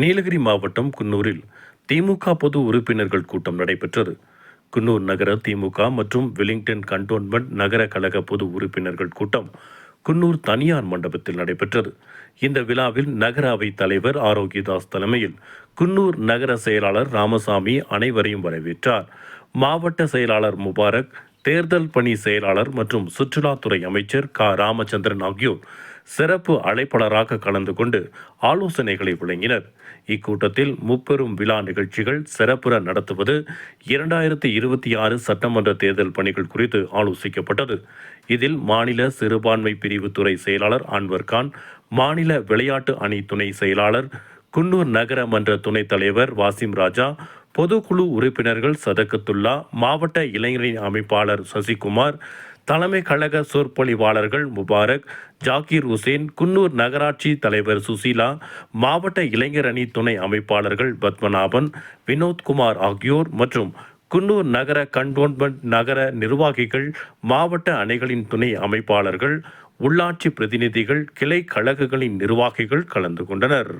நீலகிரி மாவட்டம் குன்னூரில் திமுக பொது உறுப்பினர்கள் கூட்டம் நடைபெற்றது. குன்னூர் நகர திமுக மற்றும் வெலிங்டன் கண்டோன்மெண்ட் நகர கழக பொது உறுப்பினர்கள் கூட்டம் குன்னூர் தனியார் மண்டபத்தில் நடைபெற்றது. இந்த விழாவில் நகர அவை தலைவர் ஆரோக்கியதாஸ் தலைமையில் குன்னூர் நகர செயலாளர் ராமசாமி அனைவரையும் வரவேற்றார். மாவட்ட செயலாளர் முபாரக் தேர்தல் பணி செயலாளர் மற்றும் சுற்றுலாத்துறை அமைச்சர் க. ராமச்சந்திரன் ஆகியோர் சிறப்பு அழைப்பாளராக கலந்து கொண்டு ஆலோசனைகளை வழங்கினர். இக்கூட்டத்தில் முப்பெரும் விழா நிகழ்ச்சிகள் சிறப்புற நடத்துவது இரண்டாயிரத்தி இருபத்தி ஆறு சட்டமன்ற தேர்தல் பணிகள் குறித்து ஆலோசிக்கப்பட்டது. இதில் மாநில சிறுபான்மை பிரிவு துறை செயலாளர் அன்வர்கான் மாநில விளையாட்டு அணி துணை செயலாளர் குன்னூர் நகர மன்ற துணைத் தலைவர் வாசிம் ராஜா பொதுக்குழு உறுப்பினர்கள் சதகத்துல்லா மாவட்ட இளைஞரின் அமைப்பாளர் சசிகுமார் தலைமை கழக சொற்பொழிவாளர்கள் முபாரக் ஜாக்கீர் உசேன் குன்னூர் நகராட்சி தலைவர் சுசீலா மாவட்ட இளைஞர் அணி துணை அமைப்பாளர்கள் பத்மநாபன் வினோத்குமார் ஆகியோர் மற்றும் குன்னூர் நகர கண்டோன்மெண்ட் நகர நிர்வாகிகள் மாவட்ட அணைகளின் துணை அமைப்பாளர்கள் உள்ளாட்சி பிரதிநிதிகள் கிளை கழகங்களின் நிர்வாகிகள் கலந்து கொண்டனர்.